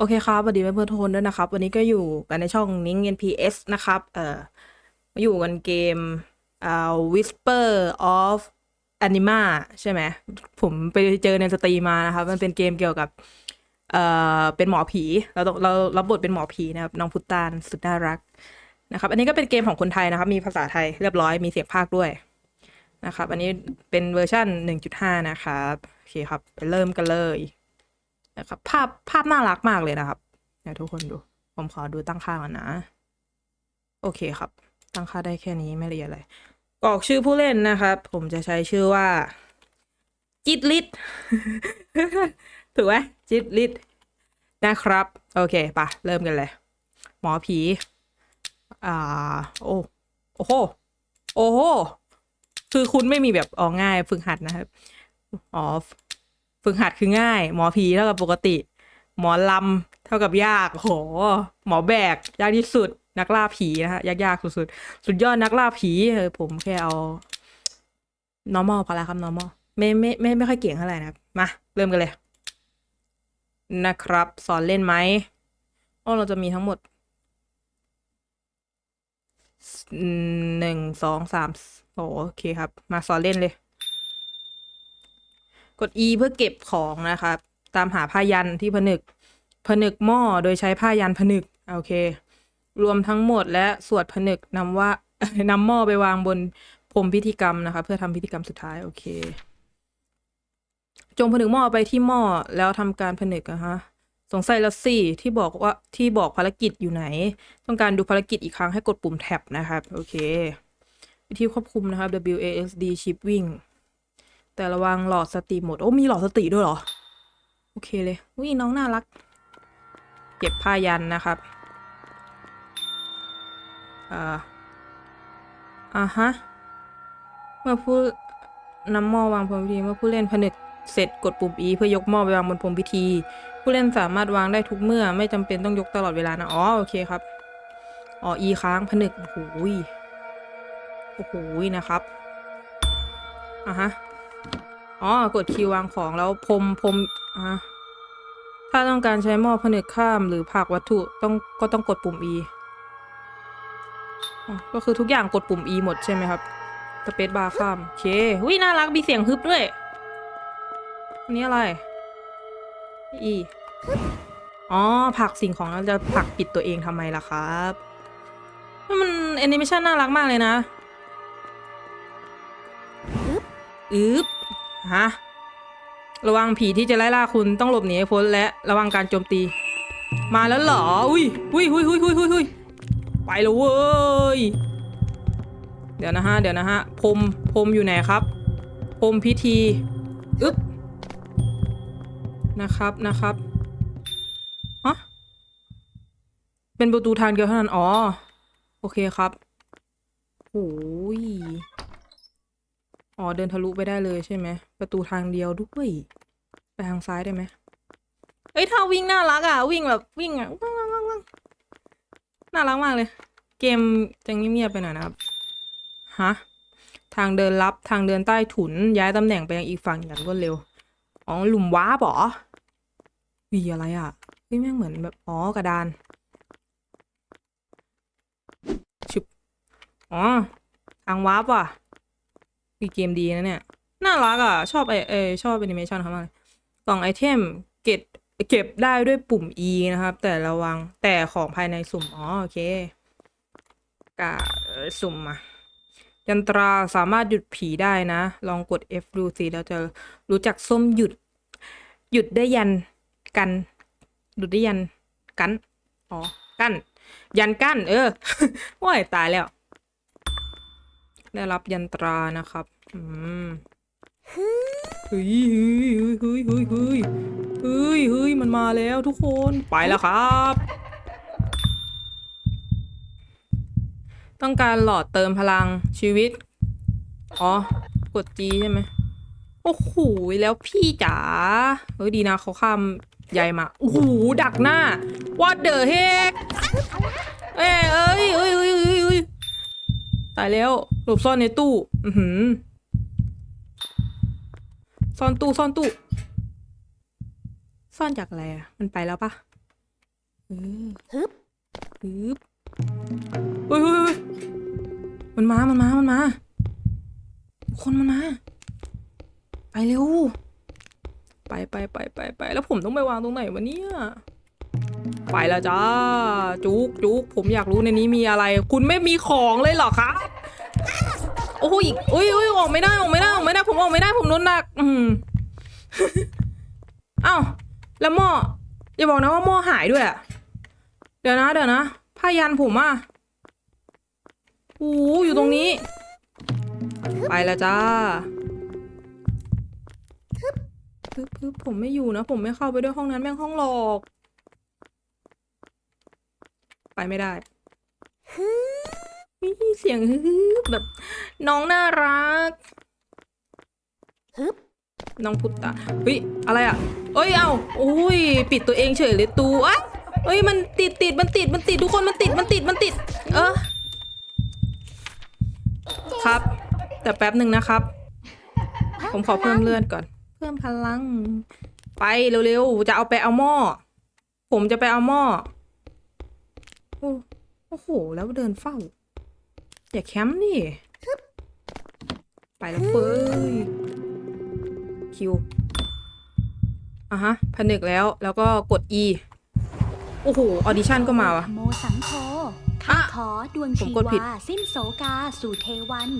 โอเคครับสวัสดีเพื่อนๆทุกคนด้วยนะครับ วันนี้ก็อยู่กันในช่องนิ้ง NPS นะครับ เอ่อมาอยู่กันเกมอ่า Whisper of Anima ใช่ไหม ผมไปเจอในสตรีมานะครับ มันเป็นเกมเกี่ยวกับ เอ่อ เป็นหมอผี เราต้องเรารับบทเป็นหมอผีนะครับ น้องพุตานสุดน่ารักนะครับ อันนี้ก็เป็นเกมของคนไทยนะครับ มีภาษาไทยเรียบร้อย มีเสียงภาคด้วยนะครับ อันนี้เป็นเวอร์ชัน1.5 นะครับ โอเคครับ ไปเริ่มกันเลย นะครับภาพภาพน่ารักมากเลยนะครับเดี๋ยวทุกคนดู ผมขอดูตั้งค่าก่อนนะ โอเคครับ ตั้งค่าได้แค่นี้ไม่ละเอียดอะไรกรอกชื่อผู้เล่นนะครับ ผมจะใช้ชื่อว่า จิตลิศถูกไหมจิตลิศนะครับ โอเคปะเริ่มกันเลย หมอผี อ่า โอ้โอ้โหโอ้โหคือคุณไม่มีแบบออกง่ายฝึกหัดนะครับ อ๋อ ฝึกหัดคือง่าย หมอผีเท่ากับปกติ หมอลำเท่ากับยากโห หมอแบก ยากที่สุด นักล่าผีนะฮะยากๆสุดๆสุดยอดนักล่าผีเออผมแค่เอา normal พอแล้วครับ normal ไม่ไม่ไม่ไม่ค่อยเก่งเท่าไหร่นะครับ มา เริ่มกันเลย นะครับ สอนเล่นไหมอ๋อเราจะมีทั้งหมดหนึ่งสองสามโอเคครับ มาสอนเล่นเลย กด E เพื่อเก็บของนะครับ ตามหาผ้ายันที่ผนึก ผนึกหม้อโดยใช้ผ้ายันผนึก โอเค รวมทั้งหมดและสวดผนึกนำว่านำหม้อไปวางบนพรมพิธีกรรมนะคะ เพื่อทำพิธีกรรมสุดท้าย โอเค จงผนึกหม้อไปที่หม้อแล้วทำการผนึกอะฮะสงสัยแล้วสิที่บอกว่าที่บอกภารกิจอยู่ไหน ต้องการดูภารกิจอีกครั้งให้กดปุ่มแท็บนะครับ โอเค วิธีควบคุมนะครับ WASD Chip วิ่ง แต่ระวังหลอดสติหมด โอ้ มีหลอดสติด้วยเหรอ โอเคเลยวิน้องน่ารัก เก็บผ้ายันนะครับ อ่า อ่าฮะ เมื่อผู้นำหม้อวางบนพิธีเมื่อผู้เล่นผนึกเสร็จกดปุ่ม E เพื่อยกหม้อไปวางบนพรมพิธี ผู้เล่นสามารถวางได้ทุกเมื่อ ไม่จำเป็นต้องยกตลอดเวลานะ อ๋อ โอเคครับ อ๋อ E ค้างผนึกโอ้โหยโอ้โหยนะครับอะฮะ อ๋อ กดคิววางของแล้วพรมพรมอ่าถ้าต้องการใช้หม้อผนึกข้ามหรือผักวัตถุต้องก็ต้องกดปุ่ม E ก็คือทุกอย่างกดปุ่ม E หมดใช่ไหมครับสเปซบาร์ข้ามโอเควิน่ารักมีเสียงฮึบด้วย อันนี้อะไร E อ๋อ ผักสิ่งของแล้วจะผักปิดตัวเองทำไมล่ะครับมันแอนิเมชันน่ารักมากเลยนะอึ๊บ ฮะ ระวังผีที่จะไล่ล่าคุณต้องหลบหนีให้พ้นและระวังการโจมตี มาแล้วเหรอ อุ้ยอุ้ยอุ้ยอุ้ยอุ้ยอุ้ยอุ้ยไปแล้วเว้ย เดี๋ยวนะฮะ เดี๋ยวนะฮะ พรม พรมอยู่ไหนครับ พรมพิธี อึ๊บ นะครับนะครับฮะเป็นประตูทางเดียวเท่านั้น อ๋อ โอเคครับโอ้ย อ๋อเดินทะลุไปได้เลยใช่ไหมประตูทางเดียวด้วยไปทางซ้ายได้ไหมเอ้ยถ้าวิ่งน่ารักอะ วิ่งแบบวิ่งอะว่างว่างว่างน่ารักมากเลย เกมจะเงียบๆไปหน่อยนะครับฮะทางเดินลับทางเดินใต้ถุนย้ายตำแหน่งไปยังอีกฝั่งอย่างรวดเร็วอ๋อหลุมว้าบอวีอะไรอะเฮ้ยแม่งเหมือนแบบอ๋อกระดานชุบอ๋อทางว้าร์ปว่ะ มีเกมดีนะเนี่ย น่ารักอะ ชอบไอเอชอบแอนิเมชันเขามากกล่องไอเทมเก็บเก็บได้ด้วยปุ่ม E นะครับ แต่ระวังแต่ของภายในสุ่ม อ๋อ โอเคกะสุ่มมายันตราสามารถหยุดผีได้นะ ลองกด F ดูสิแล้วจะรู้จักส้มหยุด หยุดได้ยันกันหยุดได้ยันกัน อ๋อ กัน ยันกัน เออโอ้ยตายแล้ว ได้รับยันตรานะครับ อืมเฮ้ยเฮ้ยเฮ้ยเฮ้ยเฮ้ยเฮ้ยเฮ้ยมันมาแล้วทุกคน ไปแล้วครับ ต้องการหลอดเติมพลังชีวิต อ๋อ กดจีใช่ไหม โอ้โห แล้วพี่จ๋า เฮ้ยดีนะเขาข้ามใหญ่มา โอ้โห ดักหน้า what the heck เอ้ยเอ้ยเอ้ยเอ้ยเอ้ยเอ้ย ตายแล้ว หลบซ่อนในตู้ อือหือ ซ่อนตู้ซ่อนตู้ ซ่อนจากอะไรอะ มันไปแล้วปะเออฮึบฮึบเฮ้ยเฮ้ยเฮ้ยมันมา มันมา มันมา คนมันมา ไปเร็ว ไปไปไปไปไป แล้วผมต้องไปวางตรงไหนวะเนี่ย ไปแล้วจ้า จุกจุกผมอยากรู้ในนี้มีอะไร คุณไม่มีของเลยเหรอครับโอ้ยโอ้ยโอ้ยออกไม่ได้ออกไม่ได้ออกไม่ได้ผมออกไม่ได้ผมโดนหนัก อืมเอ้าแล้วหม้ออย่าบอกนะว่าหม้อหายด้วยอะเดี๋ยวนะ เดี๋ยวนะผ้ายันผมอะโอ้อยู่ตรงนี้ ไปแล้วจ้าพึบพึบผมไม่อยู่นะ ผมไม่เข้าไปด้วยห้องนั้นแม่งห้องหลอก ไปไม่ได้มีเสียงฮึบแบบน้องน่ารักฮึบน้องพุตตาเฮ้ยอะไรอะเอ้ยเอาโอ้ยปิดตัวเองเฉยเลยตูอะเอ้ยมันติดติดมันติดมันติดทุกคนมันติดมันติดมันติด เออครับ แต่แป๊บหนึ่งนะครับ ผมขอเพิ่มเลือดก่อน เพิ่มพลัง ไปเร็วๆจะเอาไปเอาหม้อผมจะไปเอาหม้อ โอ้โอ้โห แล้วเดินเฝ้า อย่าแคมป์นี่ ไปแล้วเฟ้ย คิวอะฮะผนึกแล้ว แล้วก็กด E โอ้โห ออดิชั่นก็มาวะโมสังโค ข้าขอดวงผมชีกดผิดวา สิ้นโศกา สู่เทวัน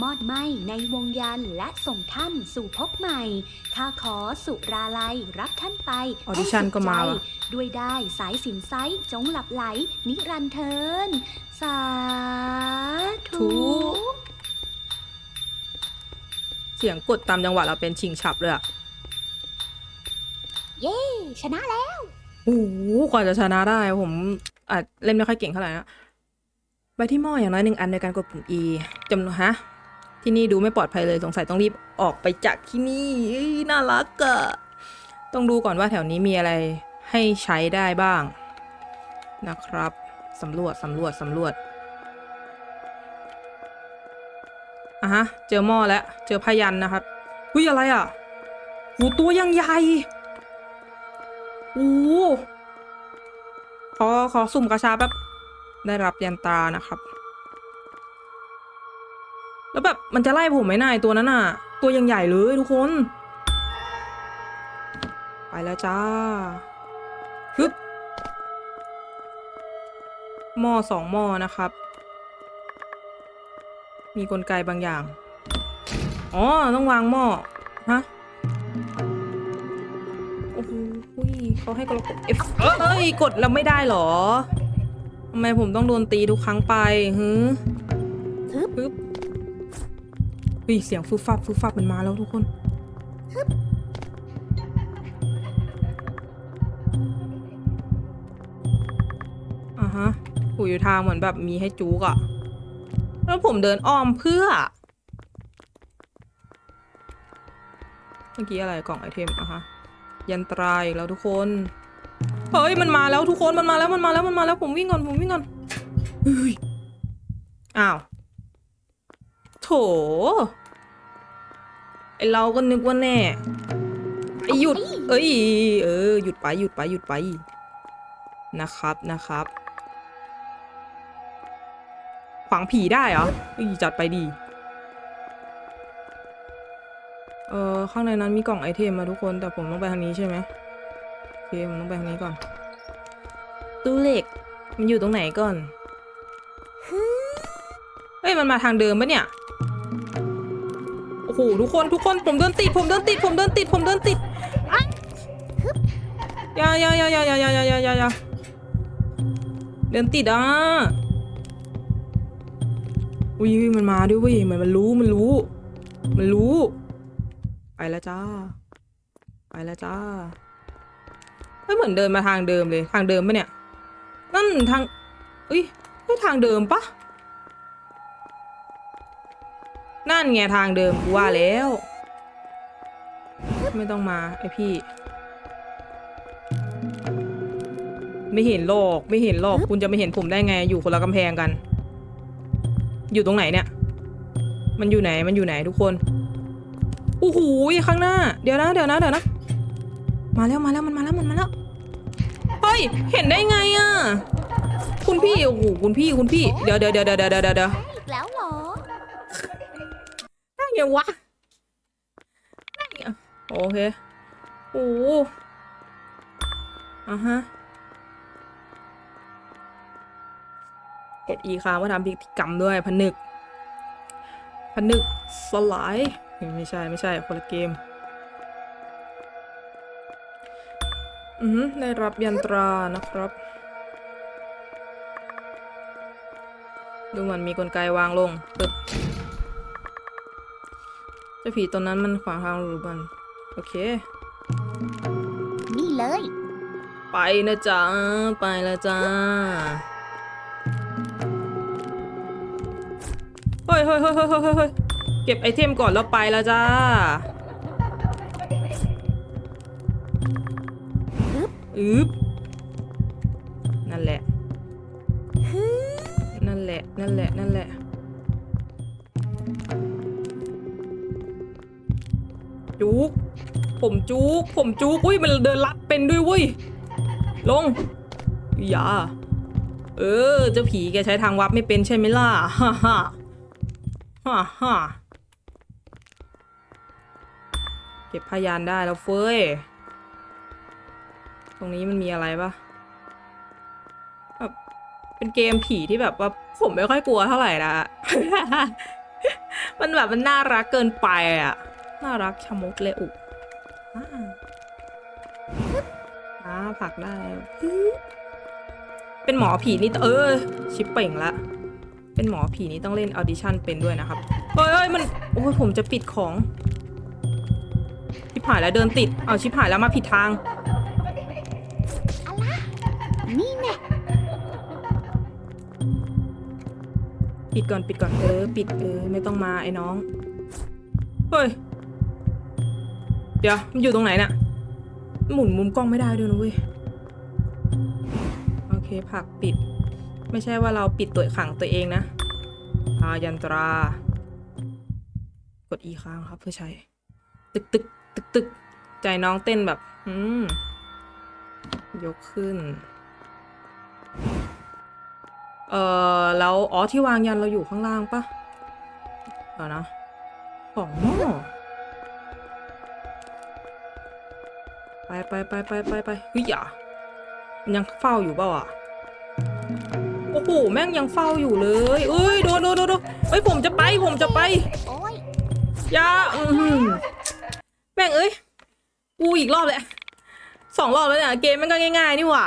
มอดไหมในวงยันและส่งท่านสู่ภพใหม่ข้าขอสุราลัยรับท่านไปออดิชั่นให้สุขก็มาใจว่ะด้วยได้สายสินไซจงหลับไหล นิรันดร์เทิน สาธุ เสียงกดตามจังหวะเราเป็นชิงฉับเลยอะเย้ ชนะแล้ว โอ้โหกว่าจะชนะได้ผมอาจเล่นไม่ค่อยเก่งเท่าไหร่นะ ไปที่หม้ออย่างน้อยหนึ่งอันในการกดปุ่ม E จำนวนฮะ ที่นี่ดูไม่ปลอดภัยเลยสงสัยต้องรีบออกไปจากที่นี่น่ารักอะต้องดูก่อนว่าแถวนี้มีอะไรให้ใช้ได้บ้าง นะครับสำรวจสำรวจสำรวจอะฮะ เจอหม้อแล้ว เจอพยันนะครับอุ้ยอะไรอะหูตัวยังใหญ่โอ้โหขอขอสุ่มกระชาแป๊บ ได้รับยันตานะครับ แล้วแบบมันจะไล่ผมไหมนายตัวนั้นน่ะ ตัวยังใหญ่เลยทุกคน ไปแล้วจ้าฮึบหม้อสองหม้อนะครับ มีกลไกบางอย่าง อ๋อ ต้องวางหม้อ ฮะ โอ้โหเขาให้กดกด F เอ้ย กดแล้วไม่ได้เหรอ ทำไมผมต้องโดนตีทุกครั้งไปฮึฮึบฮึบเฮ้ยเสียงฟึบฟับฟึบฟับมันมาแล้วทุกคนอ่าฮะหูอยู่ทางเหมือนแบบมีให้จูกอะแล้วผมเดินอ้อมเพื่อ เมื่อกี้อะไรกล่องไอเทมอะฮะ ยันตรายอีกแล้วทุกคน เฮ้ยมันมาแล้วทุกคนมันมาแล้วมันมาแล้วมันมาแล้วผมวิ่งก่อนผมวิ่งก่อนเฮ้ยอ้าวโถไอเราก็นึกว่าแน่ไอหยุดเอ้ยเออหยุดไปหยุดไปหยุดไปนะครับนะครับขวางผีได้เหรอเอ้จัดไปดีเออข้างในนั้นมีกล่องไอเทมมาทุกคนแต่ผมต้องไปทางนี้ใช่ไหม เคผมต้องไปทางนี้ก่อน ตู้เหล็ก มันอยู่ตรงไหนก่อนเฮ้ยมันมาทางเดิมปะเนี่ยโอ้โหทุกคนทุกคนผมเดินติดผมเดินติดผมเดินติดผมเดินติดอะอย่าอย่าอย่าอย่าอย่าอย่าอย่าอย่าอย่าอย่าเดินติดอะอุ้ยมันมาด้วยเว้ยมันมันรู้มันรู้ มันรู้ ไปแล้วจ้า ไปแล้วจ้า ไม่เหมือนเดินมาทางเดิมเลยทางเดิมปะเนี่ย นั่นทางอุ้ยไม่ทางเดิมปะนั่นไงทางเดิมกูว่าแล้ว ไม่ต้องมาไอพี่ ไม่เห็นหรอกไม่เห็นหรอกคุณจะไม่เห็นผมได้ไง อยู่คนละกำแพงกัน อยู่ตรงไหนเนี่ย มันอยู่ไหนมันอยู่ไหนทุกคนโอ้โหข้างหน้า เดี๋ยวนะเดี๋ยวนะเดี๋ยวนะ มาแล้วมาแล้วมันมาแล้วมันมาแล้ว ฮ้ยยเห็นได้ไงอะ คุณพี่ โอ้โห คุณพี่ คุณพี่ เดี๋ยวเดี๋ยวเดี๋ยวเดี๋ยวเดี๋ยวเดี๋ยวอีกแล้วเหรอได้ไงวะได้ไงโอเค โอ้โหอะฮะ กดอีค้างว่าทำพิธีกรรมด้วยผนึกผนึกสลายเฮ้ยไม่ใช่ไม่ใช่คนละเกม อือหือได้รับยันตรานะครับ ดูเหมือนมีกลไกวางลงปึ๊บเจ้าผีตัวนั้นมันขวางทางหรือมัน โอเค นี่เลย ไปนะจ๊ะ ไปแล้วจ้าเฮ้ยเฮ้ยเฮ้ยเฮ้ยเฮ้ยเฮ้ยเก็บไอเทมก่อนแล้วไปแล้วจ้า อึ๊บนั่นแหละ นั่นแหละ นั่นแหละ นั่นแหละ จุก ผมจุก ผมจุก อุ้ย มันเดินลัดเป็นด้วยเว้ย ลง อย่า เออ เจ้าผีแกใช้ทางวับไม่เป็นใช่ไหมล่ะ ฮ่าฮ่าฮ่าฮ่าเก็บพยานได้แล้วเฟ้ย ตรงนี้มันมีอะไรปะแบบเป็นเกมผีที่แบบว่าผมไม่ค่อยกลัวเท่าไหร่นะ มันแบบมันน่ารักเกินไปอะ น่ารักชะมุกเลยอุอ่าผักได้ เป็นหมอผีนี่เออ ชิปเป่งละเป็นหมอผีนี่ต้องเล่นออดิชั่นเป็นด้วยนะครับ เฮ้ยเฮ้ยมัน โอ้ยผมจะปิดของ ชิบหายแล้วเดินติด เอาชิบหายแล้วมาผิดทาง ปิดก่อนปิดก่อนเออปิดเออไม่ต้องมาไอ้น้องเฮ้ยเดี๋ยวมันอยู่ตรงไหนน่ะ หมุนมุมกล้องไม่ได้ด้วยนะเว้ยโอเคผักปิด ไม่ใช่ว่าเราปิดตัวขังตัวเองนะอายันตรา กดอีค้างครับเพื่อใช้ ตึกตึกตึกตึกใจน้องเต้นแบบ อืม ยกขึ้น เอ่อแล้วอ๋อที่วางยันเราอยู่ข้างล่างปะเดี๋ยวนะสองหม้อไปไปไปไปไปไปเฮ้ยอย่ามันยังเฝ้าอยู่เปล่าอะโอ้โหแม่งยังเฝ้าอยู่เลยเอ้ยโดนโดนโดนโดนเอ้ยผมจะไปผมจะไปอย่าอือหือแม่งเอ้ยกูอีกรอบเลยสองรอบแล้วเนี่ยเกมมันก็ง่ายๆนี่หว่า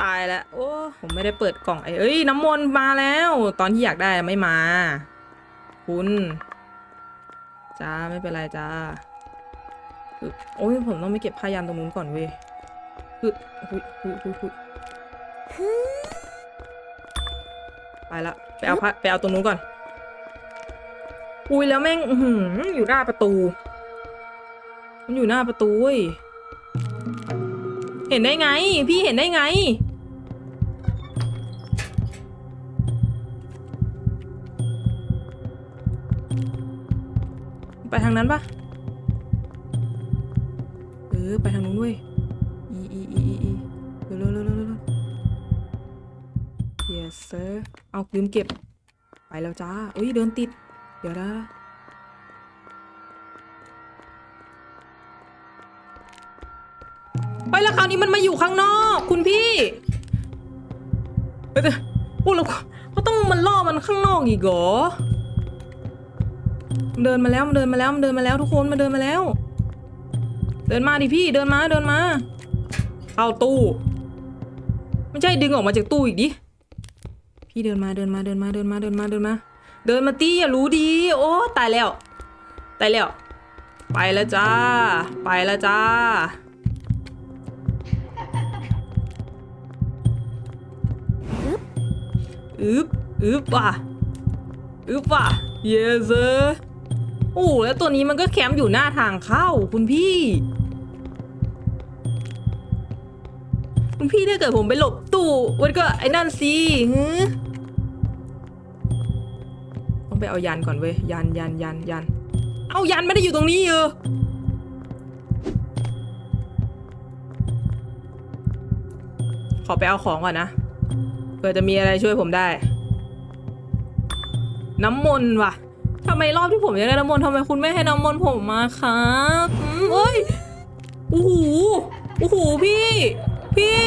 ตายแล้ว โอ้ ผมไม่ได้เปิดกล่องไอ้เอ้ย น้ำมนต์มาแล้ว ตอนที่อยากได้ไม่มา คุณจ้าไม่เป็นไรจ้าโอ้ยผมต้องไปเก็บพายันตรงนู้นก่อนเว้ยคือหุยหุยหุยหุยไปละไปเอาพระไปเอาตรงนู้นก่อน อุ้ยแล้วแม่งอื้อหืออยู่หน้าประตู มันอยู่หน้าประตูเว้ยเห็นได้ไง พี่เห็นได้ไงางนั้นปะเออไปทางนู้นด้วยอีอีอีอีอีเร็วเร็วเร็วเร็วเร็ว yes sir เอาลืมเก็บ ไปแล้วจ้าอุ้ยเดินติด เดี๋ยวนะไปแล้วคราวนี้มันมาอยู่ข้างนอก คุณพี่เอ้ยแต่พูดแล้วเขาต้องมันล่อมันข้างนอกอีกเหรอ มันเดินมาแล้วมันเดินมาแล้วมันเดินมาแล้วทุกคนมันเดินมาแล้ว เดินมาดิพี่เดินมาเดินมาเข้าตู้ไม่ใช่ดึงออกมาจากตู้อีกดิพี่เดินมาเดินมาเดินมาเดินมาเดินมาเดินมา เดินมาตี้อย่ารู้ดี โอ้ตายแล้วตายแล้ว ไปแล้วจ้า ไปแล้วจ้า อึบอึบว่ะ อึบว่ะ yes sir โอ้แล้วตัวนี้มันก็แคมป์อยู่หน้าทางเข้าคุณพี่ คุณพี่ถ้าเกิดผมไปหลบตู้มันก็ไอ้นั่นสิฮึต้องไปเอายันก่อนเว้ยยันยันยันยันเอายันไม่ได้อยู่ตรงนี้เอออไปเอาของก่อนนะเผื่อจะมีอะไรช่วยผมได้ น้ำมนต์ว่ะทำไมรอบที่ผมอยากได้น้ำมนต์ทำไมคุณไม่ให้น้ำมนต์ผมมาครับอืมเอ้ยโอ้โหโอ้โหพี่ พี่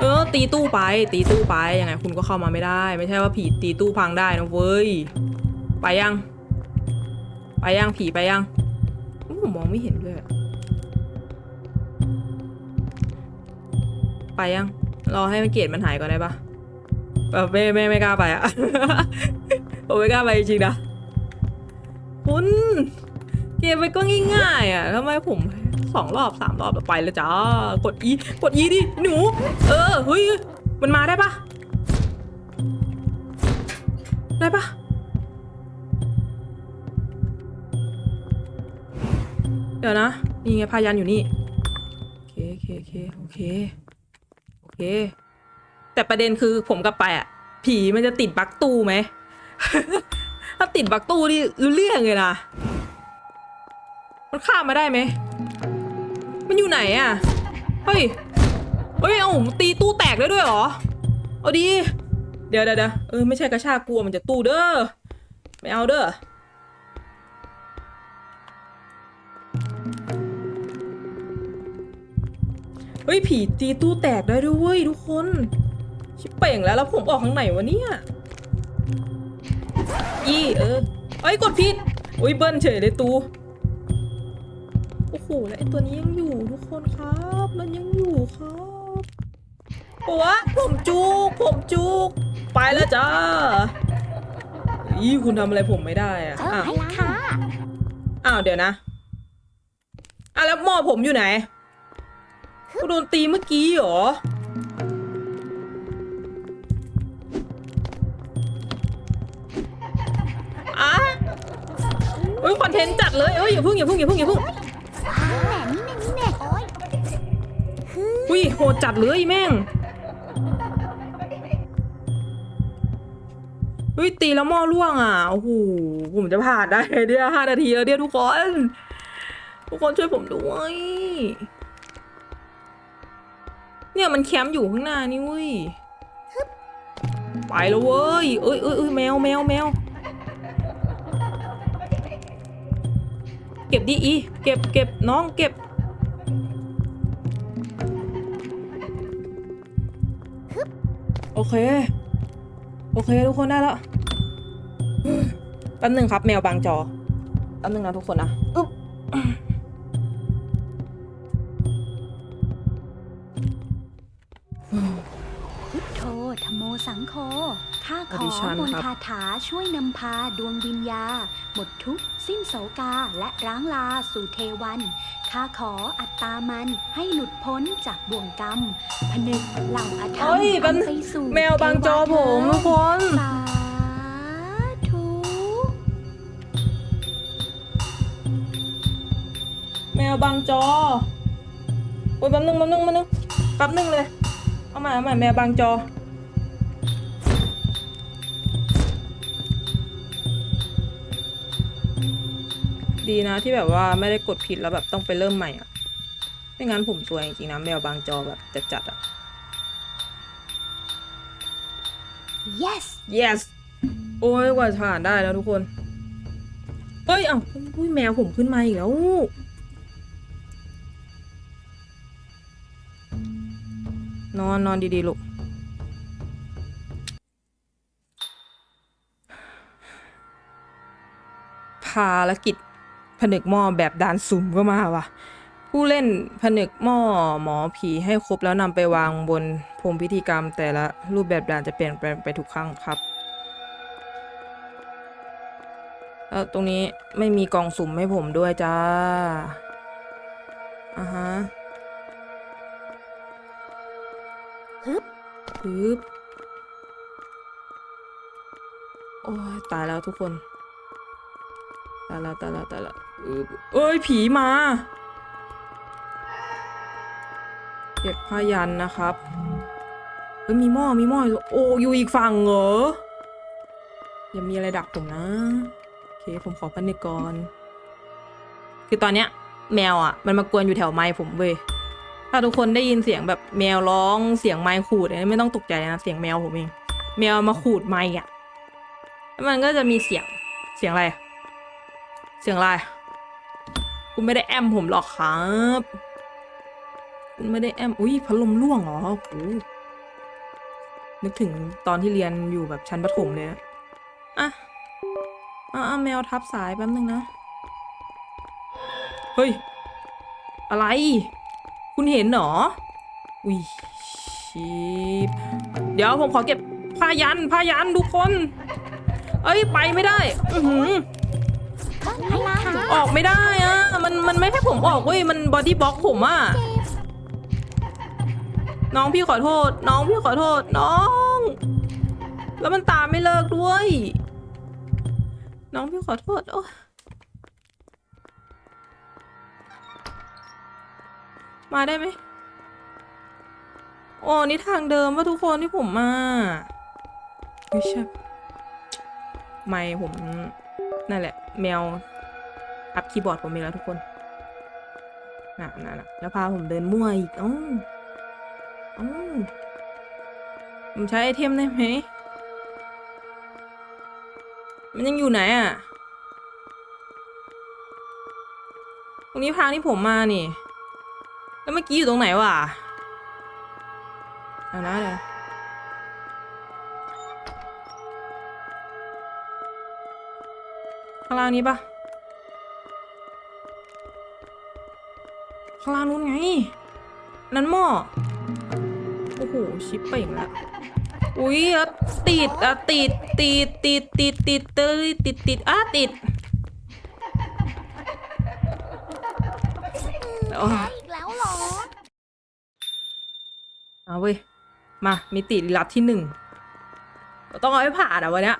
เออ ตีตู้ไป ตีตู้ไปยังไงคุณก็เข้ามาไม่ได้ ไม่ใช่ว่าผีตีตู้พังได้นะเว้ยไปยัง ไปยังผีไปยังอู้ผมมองไม่เห็นด้วยอะไปยังรอให้มันเกตมันหายก่อนได้ปะ แบบไม่ไม่ไม่กล้าไปอะผมไม่กล้าไปจริงนะคุณเกมมันก็ง่ายๆอะทำไมผมสองรอบสามรอบแล้วไปแล้วจ้ากดอีกดอีดิหนู เออเฮ้ยมันมาได้ปะได้ปะเดี๋ยวนะนี่ไงพายันอยู่นี่ โอเคโอเคโอเคโอเคโอเค แต่ประเด็นคือผมกับไปอะผีมันจะติดบักตู้ไหม ถ้าติดบักตู้นี่รู้เรื่องเลยนะ มันข้ามมาได้ไหม มันอยู่ไหนอะเฮ้ย เฮ้ย เอาตีตู้แตกได้ด้วยเหรอ เอาดี เดี๋ยวเดี๋ยวเดาเออ ไม่ใช่กระชากกลัวมันจะตู้เด้อ ไม่เอาเด้อ เฮ้ย ผีตีตู้แตกได้ด้วยทุกคน ชิบเป่งแล้ว แล้วผมออกข้างไหนวะเนี่ยอีเออเอ้ยกดผิดอุ้ยเบิ้ลเฉยเลยตู โอ้โห แล้วไอ้ตัวนี้ยังอยู่ทุกคนครับ มันยังอยู่ครับโอ้วะผมจุก ผมจุก ไปแล้วจ้าอีคุณทำอะไรผมไม่ได้อะเจออ้าวพลังค่ะอ้าวเดี๋ยวนะอะแล้วหม้อผมอยู่ไหนกูโดนตีเมื่อกี้เหรอ คอนเทนต์จัดเลยเอ้ยอย่าพิ่งอย่าพิ่งอย่าพิ่งอย่าพิ่งว้าวนี่แน่นี่แน่โอ้ยอุ้ยโหดจัดเลยแม่งเฮ้ยตีแล้วหม้อร่วงอะโอ้โหผมจะผ่านได้เดียวห้านาทีแล้วเดียวทุกคนทุกคนช่วยผมด้วยเนี่ยมันแคมป์อยู่ข้างหน้านี่เว้ยไปแล้วเว้ยเอ้ยเอ้ยเอ้ยแมวแมวแมว เก็บดิอี เก็บเก็บน้องเก็บ โอเค โอเค ทุกคนได้แล้วแป๊บหนึ่งครับแมวบางจอแป๊บหนึ่งนะทุกคนนะอึ๊บ ธธรรมโมสังโฆข้าขอ Audition มนครับต์คาถาช่วยนำพาดวงวิญญา หมดทุกข์สิ้นโศกาและร้างลาสู่เทวัน ข้าขออัตตามันให้หลุดพ้นจากบ่วงกรรมผนึกเหล่าอาธรรมเอ้ยแป๊บนำนึงไปสู่แมวบางจอผมทุกคน สาธุ แมวบางจอโอ้ยแป๊บนึงแป๊บนึงแป๊บนึงแป๊บนึงเลย เอาใหม่เอาใหม่แมวบางจอ ดีนะที่แบบว่าไม่ได้กดผิดแล้วแบบต้องไปเริ่มใหม่อะไม่งั้นผมซวยจริงๆนะแมวบางจอแบบจัดๆอะ yes yes โอ้ยกว่าจะผ่านได้แล้วทุกคนเฮ้ยเอ้าอุ้ยแมวผมขึ้นมาอีกแล้ว นอนนอนดีๆลูก ภารกิจ ผนึกหม้อแบบดานสุ่มก็มาว่ะ ผู้เล่นผนึกหม้อหมอผีให้ครบแล้วนำไปวางบนพรมพิธีกรรม แต่ละรูปแบบด่านจะเปลี่ยนแปลงไปทุกครั้งครับแล้วตรงนี้ไม่มีกองสุ่มให้ผมด้วยจ้าอ่าฮะฮึบฮึบโอ้ยตายแล้วทุกคน ตายล้วตายล้วตายล้วอึ๊บเอ้ยผีมาเก็บผ้ายันนะครับเอ้ยมีหม้อมีหม้อโอ้อยู่อีกฝั่งเหรออย่ามีอะไรดักผมนะโอเคผมขอพันนึกก่อนคือตอนเนี้ย แมวอะ มันมากวนอยู่แถวไม้ผมเว้ยถ้าทุกคนได้ยินเสียงแบบแมวร้องเสียงไม้ขูดเนี่ยไม่ต้องตกใจนะเสียงแมวผมเอง แมวมาขูดไม้อะมันก็จะมีเสียงเสียงอะไร สียงอะไรคุณไม่ได้แอมผมหรอกครับคุณไม่ได้แอมอุ้ยพัดลมร่วงเหรอโอ้โหนึกถึงตอนที่เรียนอยู่แบบชั้นประถมเลยนะอะอะอะแมวทับสายแป๊บนึงนะ เฮ้ย อะไร คุณเห็นเหรอ อุ้ยชิบเดี๋ยวผมขอเก็บผ้ายันผ้ายันทุกคน เอ้ย ไปไม่ได้ อือหือ อออกไม่ได้อะมันมันไม่ให้ผมออกเว้ย มันบอดี้บล็อกผมอะน้องพี่ขอโทษ น้องพี่ขอโทษ น้อง แล้วมันตามไม่เลิกด้วย น้องพี่ขอโทษโอ้มาได้ไหมโอ้นี่ทางเดิมว่าทุกคนที่ผมมาไม่ใช่ไม่ผมนั่นแหละ แมว อัพคีย์บอร์ดผมเองแล้วทุกคนน่ะน่ะน่ะแล้วพาผมเดินมั่วอีกอ้าเอ้าผมใช้ไอเทมได้ไหม มันยังอยู่ไหนอะ ตรงนี้ทางที่ผมมานี่ แล้วเมื่อกี้อยู่ตรงไหนวะเอานะเดี๋ยวข้างล่างนี้ปะางล่างนู้นไง นั้นหม้อ โอ้โห ชิปเป่งละอุ้ยอะติดอะติด ติด ติด ติด ติดติดติดติดอะติดโอ้ยอีกแล้วเหรอเอาเว้ย มา มิติลี้ลับที่หนึ่งเราต้องเอาให้ผ่านอะวันเนี้ย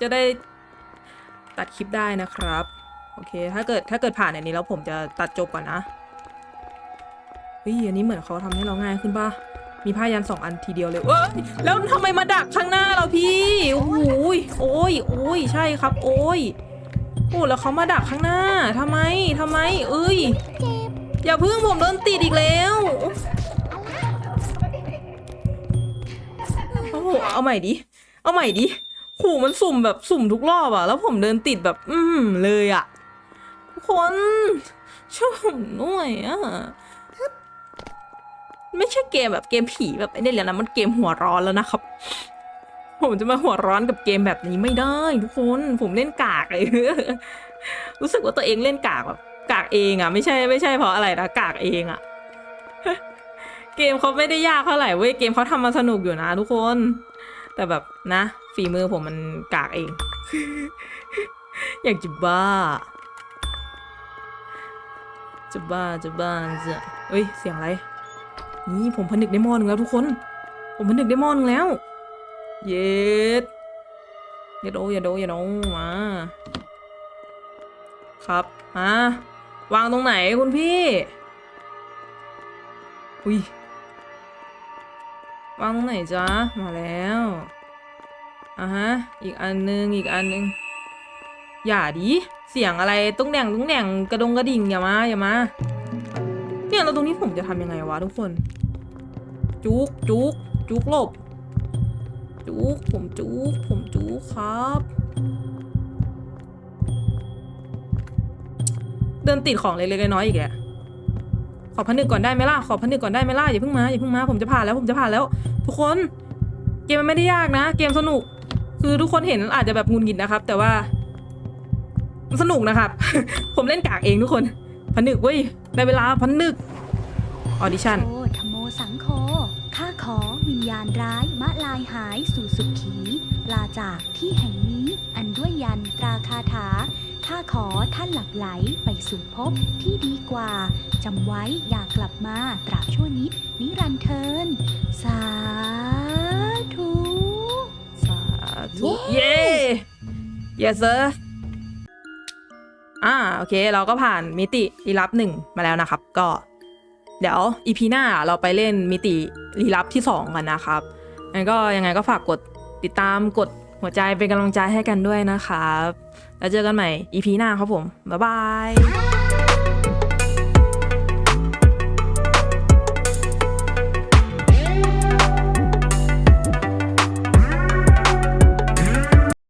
จะได้ตัดคลิปได้นะครับ โอเค ถ้าเกิดถ้าเกิดผ่านอันนี้แล้วผมจะตัดจบก่อนนะ เฮ้ยอันนี้เหมือนเขาทำให้เราง่ายขึ้นป่ะ มีผ้ายันสองอันทีเดียวเลยเอ้ยแล้วทำไมมาดักข้างหน้าเราพี่ โอ้โหยโอ้ยโอ้ยใช่ครับ โอ้ยโอ้แล้วเขามาดักข้างหน้าทำไมทำไม เอ้ยอย่าพึ่งผมโดนติดอีกแล้วโอ้โหเอาใหม่ดิ เอาใหม่ดิขู่มันสุ่มแบบสุ่มทุกรอบอะแล้วผมเดินติดแบบ อืมเลยอะทุกคนช่วยผมหน่อยอะ ไม่ใช่เกมแบบเกมผีแบบไอ้นี่แล้วนะมันเกมหัวร้อนแล้วนะครับ ผมจะมาหัวร้อนกับเกมแบบนี้ไม่ได้ ทุกคนผมเล่นกากเลยรู้สึกว่าตัวเองเล่นกากแบบกากเองอะไม่ใช่ไม่ใช่เพราะอะไรนะกากเองอะเกมเขาไม่ได้ยากเท่าไหร่เว้ยเกมเขาทำมาสนุกอยู่นะ ทุกคน แต่แบบนะ ฝีมือผมมันกากเอง อยากจะบ้า จะบ้าจะบ้าจะเอ้ยเสียงอะไร นี่ผมผนึกได้หม้อหนึ่งแล้วทุกคน ผมผนึกได้หม้อหนึ่งแล้ว เย็ดอย่าโดอย่าโดอย่าโดมา ครับมาวางตรงไหนคุณพี่ อุ้ยวางตรงไหนจ๊ะ มาแล้วอะฮะ อีกอันนึง อีกอันนึง อย่าดิ เสียงอะไรตุ้งแดงตุ้งแดงกระดงกระดิ่งอย่ามา อย่ามา เนี่ยแล้วตรงนี้ผมจะทำยังไงวะทุกคน จุกจุกจุกหลบ จุกผมจุกผมจุกครับ เดินติดของเล็กๆน้อยๆอีกแหละขอพันหนึ่งก่อนได้ไหมล่ะ ขอพันหนึ่งก่อนได้ไหมล่ะ อย่าเพิ่งมาอย่าเพิ่งมา ผมจะผ่านแล้วผมจะผ่านแล้ว ทุกคน เกมมันไม่ได้ยากนะ เกมสนุก คือทุกคนเห็นอาจจะแบบงุนงิดนะครับ แต่ว่า สนุกนะครับ ผมเล่นกากเองทุกคน พันหนึ่งเว้ย ได้เวลาพันหนึ่งออดิชั่นโอธโมสังโฆข้าขอวิญญาณร้ายมะลายหายสู่สุขี ลาจากที่แห่งนี้อันด้วยยันตราคาถาข้าขอท่านหลับไหลไปสู่ภพที่ดีกว่าจำไว้อย่ากลับมาตราบชั่วนิดนิรันดร์เทิน สาธุ สาธุ เย้ yes sir อ่าโอเค เราก็ผ่านมิติลี้ลับหนึ่งมาแล้วนะครับ ก็ เดี๋ยวอีพีหน้าเราไปเล่นมิติลี้ลับที่สองกันนะครับงั้นก็ยังไงก็ฝากกดติดตามกดหัวใจเป็นกำลังใจให้กันด้วยนะครับ แล้วเจอกันใหม่อีพีหน้าครับผม บ๊ายบาย